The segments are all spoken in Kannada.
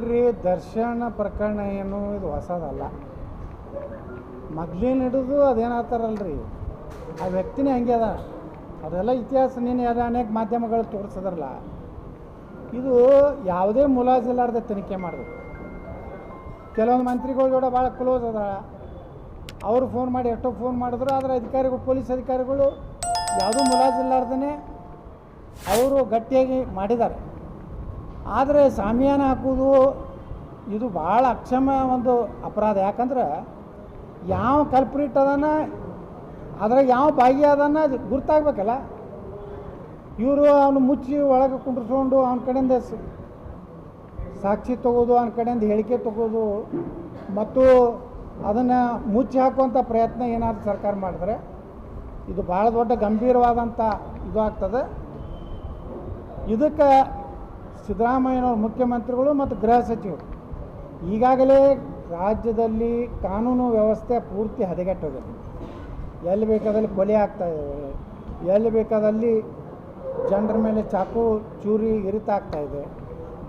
ನೋಡ್ರಿ, ದರ್ಶನ ಪ್ರಕರಣ ಏನು ಇದು ಹೊಸದಲ್ಲ. ಮೊದ್ಲಿನ ಹಿಡಿದು ಅದೇನಾಗ್ತಾರಲ್ರಿ ಆ ವ್ಯಕ್ತಿನೇ ಹಂಗೆ ಅದ? ಅದೆಲ್ಲ ಇತಿಹಾಸ ನೀನು ಎಲ್ಲ ಅನೇಕ ಮಾಧ್ಯಮಗಳು ತೋರಿಸಿದ್ರಲ್ಲ. ಇದು ಯಾವುದೇ ಮುಲಾಜಿಲ್ಲಾರ್ದೆ ತನಿಖೆ ಮಾಡಬೇಕು. ಕೆಲವೊಂದು ಮಂತ್ರಿಗಳ ಜೋಡ ಭಾಳ ಕ್ಲೋಸ್ ಅದ ಅವರು ಫೋನ್ ಮಾಡಿ, ಎಷ್ಟೋ ಫೋನ್ ಮಾಡಿದ್ರು, ಆದರೆ ಅಧಿಕಾರಿಗಳು, ಪೊಲೀಸ್ ಅಧಿಕಾರಿಗಳು ಯಾವುದೂ ಮುಲಾಜಿಲ್ಲಾರ್ದೇ ಅವರು ಗಟ್ಟಿಯಾಗಿ ಮಾಡಿದ್ದಾರೆ. ಆದರೆ ಸಾಮಿಯಾನ ಹಾಕೋದು ಇದು ಭಾಳ ಅಕ್ಷಮ ಒಂದು ಅಪರಾಧ. ಯಾಕಂದ್ರೆ ಯಾವ ಕಲ್ಪ್ರಿಟ್ ಅದನ್ನ, ಅದ್ರಾಗ ಯಾವ ಭಾಗಿಯಾದನ್ನ ಅದು ಗುರ್ತಾಗಬೇಕಲ್ಲ. ಇವರು ಅವನು ಮುಚ್ಚಿ ಒಳಗೆ ಕುಂಡ್ರಿಸ್ಕೊಂಡು ಅವನ ಕಡೆಯಿಂದ ಸಾಕ್ಷಿ ತಗೋದು, ಅವನ ಕಡೆಯಿಂದ ಹೇಳಿಕೆ ತಗೋದು, ಮತ್ತು ಅದನ್ನು ಮುಚ್ಚಿ ಹಾಕುವಂಥ ಪ್ರಯತ್ನ ಏನಾದರೂ ಸರ್ಕಾರ ಮಾಡಿದ್ರೆ ಇದು ಭಾಳ ದೊಡ್ಡ ಗಂಭೀರವಾದಂಥ ಇದು ಆಗ್ತದೆ. ಇದಕ್ಕೆ ಸಿದ್ದರಾಮಯ್ಯನವ್ರ ಮುಖ್ಯಮಂತ್ರಿಗಳು ಮತ್ತು ಗೃಹ ಸಚಿವರು. ಈಗಾಗಲೇ ರಾಜ್ಯದಲ್ಲಿ ಕಾನೂನು ವ್ಯವಸ್ಥೆ ಪೂರ್ತಿ ಹದಗೆಟ್ಟೋಗಿದೆ. ಎಲ್ಲಿ ಬೇಕಾದಲ್ಲಿ ಕೊಲೆ ಆಗ್ತಾ ಇದೆ, ಎಲ್ಲಿ ಬೇಕಾದಲ್ಲಿ ಜನರ ಮೇಲೆ ಚಾಕು ಚೂರಿ ಇದೆ,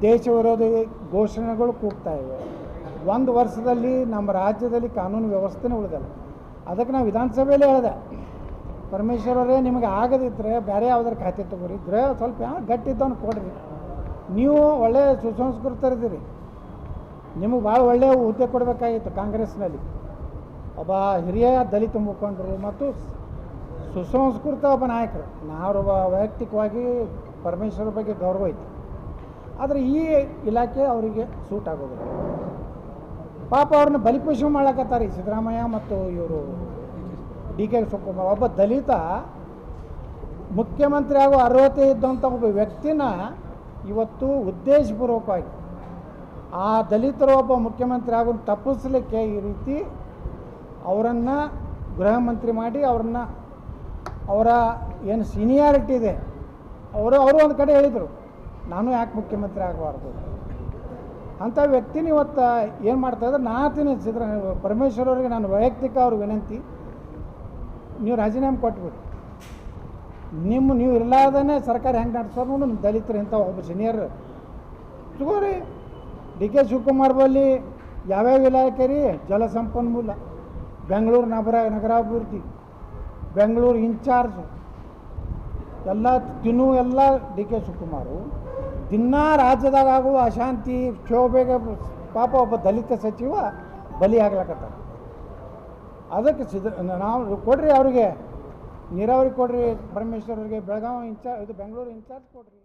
ದೇಶ ವಿರೋಧಿ ಘೋಷಣೆಗಳು ಕೂಗ್ತಾ ಇವೆ. ಒಂದು ವರ್ಷದಲ್ಲಿ ನಮ್ಮ ರಾಜ್ಯದಲ್ಲಿ ಕಾನೂನು ವ್ಯವಸ್ಥೆನೇ ಉಳಿದಲ್ಲ. ಅದಕ್ಕೆ ನಾವು ವಿಧಾನಸಭೆಯಲ್ಲಿ ಹೇಳಿದೆ ಪರಮೇಶ್ವರವರೇ ನಿಮಗೆ ಆಗದಿದ್ದರೆ ಬೇರೆ ಯಾವ್ದಾರು ಖಾತೆ ತಗೋರಿ, ಗೃಹ ಸ್ವಲ್ಪ ಗಟ್ಟಿದ್ದವನು ಕೊಡ್ರಿ. ನೀವು ಒಳ್ಳೆಯ ಸುಸಂಸ್ಕೃತರಿದ್ದೀರಿ. ನಿಮಗೆ ಭಾಳ ಒಳ್ಳೆಯ ಹುದ್ದೆ ಕೊಡಬೇಕಾಗಿತ್ತು ಕಾಂಗ್ರೆಸ್ನಲ್ಲಿ. ಒಬ್ಬ ಹಿರಿಯ ದಲಿತ ಮುಖಂಡರು ಮತ್ತು ಸುಸಂಸ್ಕೃತ ಒಬ್ಬ ನಾಯಕರು. ನಾವು ವೈಯಕ್ತಿಕವಾಗಿ ಪರಮೇಶ್ವರ ಬಗ್ಗೆ ಗೌರವ ಐತಿ ಆದರೆ ಈ ಇಲಾಖೆ ಅವರಿಗೆ ಸೂಟ್ ಆಗೋದಿಲ್ಲ. ಪಾಪ ಅವ್ರನ್ನ ಬಲಿಪಶು ಮಾಡಕತ್ತಾರೆ ಸಿದ್ದರಾಮಯ್ಯ ಮತ್ತು ಇವರು ಡಿ ಕೆ ಶಿವಕುಮಾರ್. ಒಬ್ಬ ದಲಿತ ಮುಖ್ಯಮಂತ್ರಿ ಆಗೋ ಅರ್ಹತೆ ಇದ್ದಂಥ ಒಬ್ಬ ವ್ಯಕ್ತಿನ ಇವತ್ತು ಉದ್ದೇಶಪೂರ್ವಕವಾಗಿ ಆ ದಲಿತರು ಒಬ್ಬ ಮುಖ್ಯಮಂತ್ರಿ ಆಗೋ ತಪ್ಪಿಸ್ಲಿಕ್ಕೆ ಈ ರೀತಿ ಅವರನ್ನು ಗೃಹ ಮಂತ್ರಿ ಮಾಡಿ ಅವ್ರನ್ನ ಅವರ ಏನು ಸೀನಿಯಾರಿಟಿ ಇದೆ, ಅವರು ಅವರು ಒಂದು ಕಡೆ ಹೇಳಿದರು, ನಾನು ಯಾಕೆ ಮುಖ್ಯಮಂತ್ರಿ ಆಗಬಾರ್ದು? ಅಂಥ ವ್ಯಕ್ತಿನ ಇವತ್ತು ಏನು ಮಾಡ್ತಾಯಿದ್ರೆ ನಾ ತಿನ್ನಸ್ತಿದ್ರ ಪರಮೇಶ್ವರ್ ಅವರಿಗೆ ನಾನು ವೈಯಕ್ತಿಕ ಅವ್ರ ವಿನಂತಿ, ನೀವು ರಾಜೀನಾಮೆ ಕೊಟ್ಬಿಡಿ. ನಿಮ್ಮ ನೀವು ಇರ್ಲಾರ್ದೇ ಸರ್ಕಾರ ಹೆಂಗೆ ನಡೆಸೋದು ನೋಡು, ನಿಮ್ಮ ದಲಿತರು ಒಬ್ಬ ಸೀನಿಯರ್ ತಗೋರಿ. ಡಿ ಕೆ ಶಿವಕುಮಾರ್ ಬಲ್ಲಿ ಯಾವ್ಯಾವ ಇಲಾಖೆ ರೀ? ಜಲಸಂಪನ್ಮೂಲ ಬೆಂಗಳೂರು ನಗರ, ನಗರಾಭಿವೃದ್ಧಿ. Bengaluru in charge. ಎಲ್ಲ ತಿನ್ನು ಎಲ್ಲ ಡಿ ಕೆ ಶಿವಕುಮಾರು. ದಿನಾ ರಾಜ್ಯದಾಗ ಆಗುವ ಅಶಾಂತಿ ಕ್ಷೋಭೆಗೆ ಪಾಪ ಒಬ್ಬ ದಲಿತ ಸಚಿವ ಬಲಿ ಆಗ್ಲಕತ್ತ ಅದಕ್ಕೆ ಸಿದ್ಧ ನಾವು ಕೊಡ್ರಿ ಅವರಿಗೆ. ನೀರಾವರಿ ಕೊಡ್ರಿ ಪರಮೇಶ್ವರ್ ಅವರಿಗೆ ಬೆಳಗಾವಿ ಇನ್ಚಾರ್ಜ್ ಇದು ಬೆಂಗಳೂರು ಇನ್ಚಾರ್ಜ್ ಕೊಡ್ರಿ.